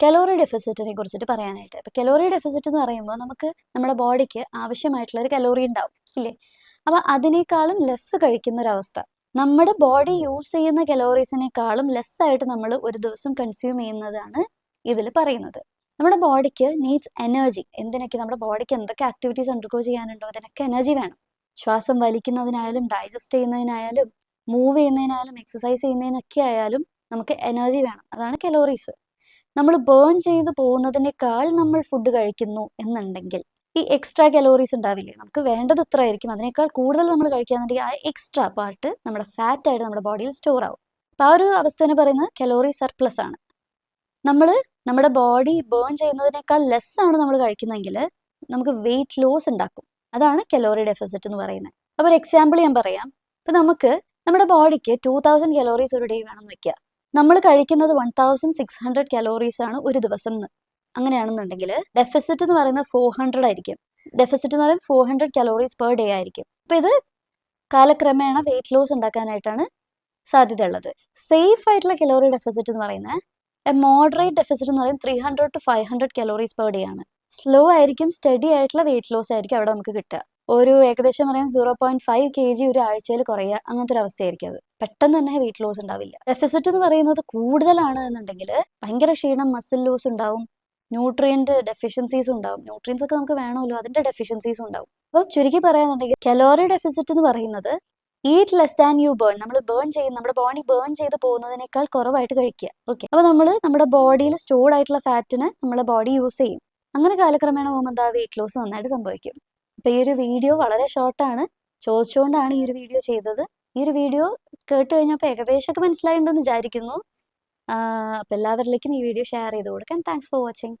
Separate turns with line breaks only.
Calorie ഡെഫിസിറ്റിനെ കുറിച്ചിട്ട് പറയാനായിട്ട്. ഇപ്പൊ കലോറി ഡെഫിസിറ്റ് എന്ന് പറയുമ്പോൾ നമുക്ക് നമ്മുടെ ബോഡിക്ക് ആവശ്യമായിട്ടുള്ള ഒരു കലോറി ഉണ്ടാവും ഇല്ലേ? അപ്പൊ അതിനേക്കാളും ലെസ് കഴിക്കുന്ന ഒരു അവസ്ഥ. നമ്മുടെ ബോഡി യൂസ് ചെയ്യുന്ന കലോറീസിനേക്കാളും ലെസ് ആയിട്ട് നമ്മൾ ഒരു ദിവസം കൺസ്യൂം ചെയ്യുന്നതാണ് ഇതിൽ പറയുന്നത്. നമ്മുടെ ബോഡിക്ക് നീഡ്സ് എനർജി എന്തിനൊക്കെ നമ്മുടെ ബോഡിക്ക് എന്തൊക്കെ ആക്ടിവിറ്റീസ് അണ്ടർഗോ ചെയ്യാനുണ്ടോ? അതിനൊക്കെ എനർജി വേണം. ശ്വാസം വലിക്കുന്നതിനായാലും ഡൈജസ്റ്റ് ചെയ്യുന്നതിനായാലും മൂവ് ചെയ്യുന്നതിനായാലും എക്സസൈസ് ചെയ്യുന്നതിനൊക്കെ ആയാലും നമുക്ക് എനർജി വേണം. അതാണ് കലോറീസ് നമ്മൾ ബേൺ ചെയ്ത് പോകുന്നതിനേക്കാൾ നമ്മൾ ഫുഡ് കഴിക്കുന്നു എന്നുണ്ടെങ്കിൽ ഈ എക്സ്ട്രാ കലോറീസ് ഉണ്ടാവില്ലേ? നമുക്ക് വേണ്ടത് ഇത്ര ആയിരിക്കും അതിനേക്കാൾ കൂടുതൽ നമ്മൾ കഴിക്കുകയാണെന്നുണ്ടെങ്കിൽ ആ എക്സ്ട്രാ പാർട്ട് നമ്മുടെ ഫാറ്റ് ആയിട്ട് നമ്മുടെ ബോഡിയിൽ സ്റ്റോർ ആവും. അപ്പോൾ ആ ഒരു അവസ്ഥ പറയുന്നത് കലോറി സർപ്ലസ് ആണ്. നമ്മൾ നമ്മുടെ ബോഡി ബേൺ ചെയ്യുന്നതിനേക്കാൾ ലെസ് ആണ് നമ്മൾ കഴിക്കുന്നതെങ്കിൽ നമുക്ക് വെയിറ്റ് ലോസ് ഉണ്ടാക്കും. അതാണ് കലോറി ഡെഫിസിറ്റ് എന്ന് പറയുന്നത്. അപ്പോൾ ഒരു എക്സാമ്പിൾ ഞാൻ പറയാം. ഇപ്പം നമുക്ക് നമ്മുടെ ബോഡിക്ക് ടൂ തൗസൻഡ് കലോറീസ് ഒരു ഡേ വേണമെന്ന് വെക്കുക. നമ്മൾ കഴിക്കുന്നത് one thousand six hundred calories ആണ് ഒരു ദിവസം അങ്ങനെയാണെന്നുണ്ടെങ്കിൽ ഡെഫിസിറ്റ് എന്ന് പറയുന്നത് ഫോർ ഹൺഡ്രഡ് ആയിരിക്കും. ഡെഫിസിറ്റ് എന്ന് പറയുന്നത് four hundred calories per day ആയിരിക്കും. അപ്പോൾ ഇത് കാലക്രമേണ വെയിറ്റ് ലോസ് ഉണ്ടാക്കാനായിട്ടാണ് സാധ്യത ഉള്ളത് സേഫ് ആയിട്ടുള്ള കലോറി ഡെഫിസിറ്റ് എന്ന് പറയുന്നത് എ മോഡറേറ്റ് ഡെഫിസിറ്റ് എന്ന് പറയുന്നത് three hundred to five hundred calories per day ആണ്. സ്ലോ ആയിരിക്കും സ്റ്റഡി ആയിട്ടുള്ള വെയിറ്റ് ലോസ് ആയിരിക്കും അവിടെ നമുക്ക് കിട്ടുക. ഒരു ഏകദേശം പറയാൻ zero point five K G ഒരു ആഴ്ചയിൽ കുറയുക അങ്ങനത്തെ ഒരു അവസ്ഥയായിരിക്കും അത്. പെട്ടെന്ന് തന്നെ വെയിറ്റ് ലോസ് ഉണ്ടാവില്ല. ഡെഫിസിറ്റ് എന്ന് പറയുന്നത് കൂടുതലാണ് എന്നുണ്ടെങ്കിൽ ഭയങ്കര ക്ഷീണം മസിൽ ലോസ് ഉണ്ടാവും ന്യൂട്രിയന്റ് ഡെഫിഷ്യൻസീസ് ഉണ്ടാവും. ന്യൂട്രിയൻസ് ഒക്കെ നമുക്ക് വേണമല്ലോ അതിന്റെ ഡെഫിഷ്യൻസീസ് ഉണ്ടാവും. അപ്പോൾ ചുരുക്കി പറയാന്നുണ്ടെങ്കിൽ കലോറി ഡെഫിസിറ്റ് എന്ന് പറയുന്നത് eat less than you burn നമ്മൾ ബേൺ ചെയ്യുന്ന നമ്മുടെ ബോഡി ബേൺ ചെയ്ത് പോകുന്നതിനേക്കാൾ കുറവായിട്ട് കഴിക്കുക. ഓക്കെ അപ്പോൾ നമ്മൾ നമ്മുടെ ബോഡിയിൽ സ്റ്റോർഡ് ആയിട്ടുള്ള ഫാറ്റിന് നമ്മുടെ ബോഡി യൂസ് ചെയ്യും. അങ്ങനെ കാലക്രമേണ പോകുമ്പോൾ എന്താ വെയിറ്റ് ലോസ് നന്നായിട്ട് സംഭവിക്കും. അപ്പോൾ ഈ ഒരു വീഡിയോ വളരെ ഷോർട്ടാണ് ചോദിച്ചുകൊണ്ടാണ് ഈ ഒരു വീഡിയോ ചെയ്തത്. ഈ ഒരു വീഡിയോ കേട്ട് കഴിഞ്ഞപ്പോൾ ഏകദേശമൊക്കെ മനസ്സിലായിട്ടുണ്ടെന്ന് വിചാരിക്കുന്നു. അപ്പോൾ എല്ലാവരിലേക്കും ഈ വീഡിയോ ഷെയർ ചെയ്ത് കൊടുക്കാൻ താങ്ക്സ് ഫോർ വാച്ചിങ്